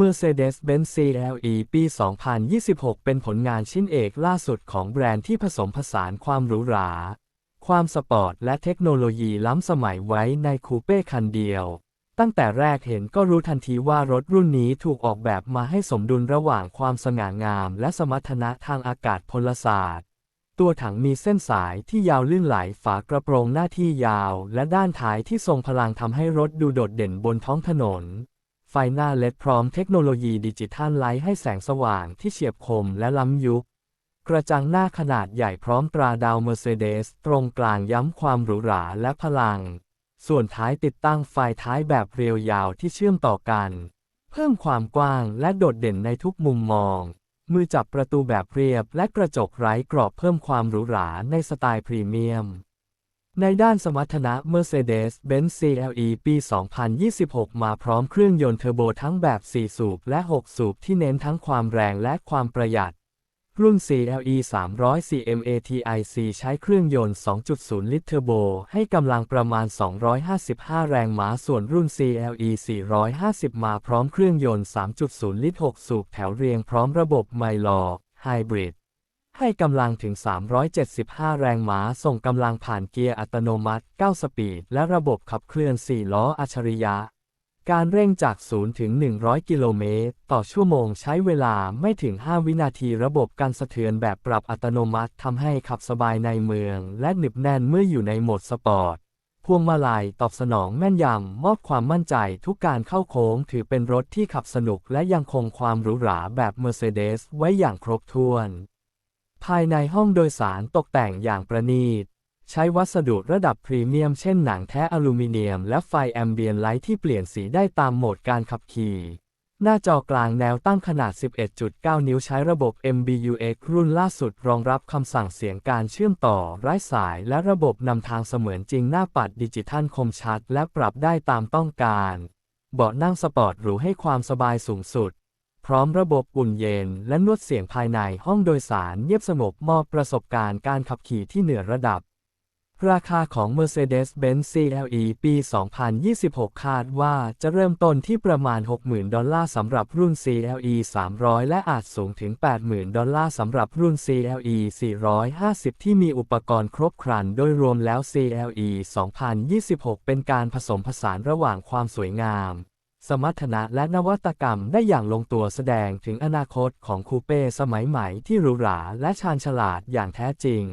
Mercedes-Benz CLE ปี 2026 เป็นผลงานชิ้นเอกล่าสุดของแบรนด์ที่ผสมผสานความหรูหรา ความสปอร์ตและเทคโนโลยีล้ำสมัยไว้ในคูเป้คันเดียว ตั้งแต่แรกเห็นก็รู้ทันทีว่ารถรุ่นนี้ถูกออกแบบมาให้สมดุลระหว่างความสง่างาม และสมรรถนะทางอากาศพลศาสตร์ ตัวถังมีเส้นสายที่ยาวลื่นไหลฝากระโปรงหน้าที่ยาว และด้านท้ายที่ทรงพลังทำให้รถดูโดดเด่นบนท้องถนน ไฟหน้าเลดพร้อมเทคโนโลยีดิจิทัลไลท์ให้แสงสว่างที่เฉียบคมและล้ำยุค กระจังหน้าขนาดใหญ่พร้อมตราดาวเมอร์เซเดสตรงกลางย้ำความหรูหราและพลัง ส่วนท้ายติดตั้งไฟท้ายแบบเรียวยาวที่เชื่อมต่อกัน เพิ่มความกว้างและโดดเด่นในทุกมุมมอง มือจับประตูแบบเรียบและกระจกไร้กรอบเพิ่มความหรูหราในสไตล์พรีเมียม ในด้านสมรรถนะ Mercedes-Benz CLE ปี 2026 มาพร้อมเครื่องยนต์เทอร์โบทั้งแบบ 4 สูบและ 6 สูบที่เน้นทั้งความแรงและความประหยัด รุ่น CLE 300 CMATIC ใช้เครื่องยนต์ 2.0 ลิตรเทอร์โบ ให้กำลังประมาณ 255 แรงม้า ส่วนรุ่น CLE 450 มาพร้อมเครื่องยนต์ 3.0 ลิตร 6 สูบแถวเรียงพร้อมระบบไมลอไฮบริด ให้กำลังถึง 375 แรงม้า ส่งกำลังผ่านเกียร์อัตโนมัติ 9 สปีด และระบบขับเคลื่อน 4 ล้ออัจฉริยะ การเร่งจาก 0 ถึง 100 กิโลเมตร ต่อชั่วโมงใช้เวลาไม่ถึง 5 วินาทีระบบการสะเทือนแบบปรับอัตโนมัติทำให้ขับสบายในเมือง และหนึบแน่นเมื่ออยู่ในโหมดสปอร์ต พวงมาลัยตอบสนองแม่นยำ มอบความมั่นใจทุกการเข้าโค้ง ถือเป็นรถที่ขับสนุกและยังคงความหรูหราแบบ Mercedes ไว้อย่างครบถ้วน ภายในห้องโดยสารตกแต่งอย่างประณีต ใช้วัสดุระดับพรีเมียมเช่นหนังแท้อลูมิเนียม และไฟแอมเบียนไลท์ที่เปลี่ยนสีได้ตามโหมดการขับขี่ หน้าจอกลางแนวตั้งขนาด 11.9 นิ้วใช้ระบบ MBUX รุ่นล่าสุดรองรับคำสั่งเสียงการเชื่อมต่อ ไร้สายและระบบนำทางเสมือนจริงหน้าปัดดิจิทัลคมชัด และปรับได้ตามต้องการ เบาะนั่งสปอร์ตหรูให้ความสบายสูงสุด พร้อมระบบอุ่นเย็นและนวดเสียงภายในห้องโดยสารเงียบสงบมอบประสบการณ์การขับขี่ที่เหนือระดับ ราคาของ Mercedes-Benz CLE ปี 2026 คาดว่าจะเริ่มต้นที่ประมาณ 60,000 ดอลลาร์สำหรับรุ่น CLE 300 และอาจสูงถึง 80,000 ดอลลาร์สำหรับรุ่น CLE 450 ที่มีอุปกรณ์ครบครัน โดยรวมแล้ว CLE 2026 เป็นการผสมผสานระหว่างความสวยงาม สมรรถนะและนวัตกรรมได้อย่างลงตัวแสดงถึงอนาคตของคูเป้สมัยใหม่ที่หรูหราและชาญฉลาดอย่างแท้จริง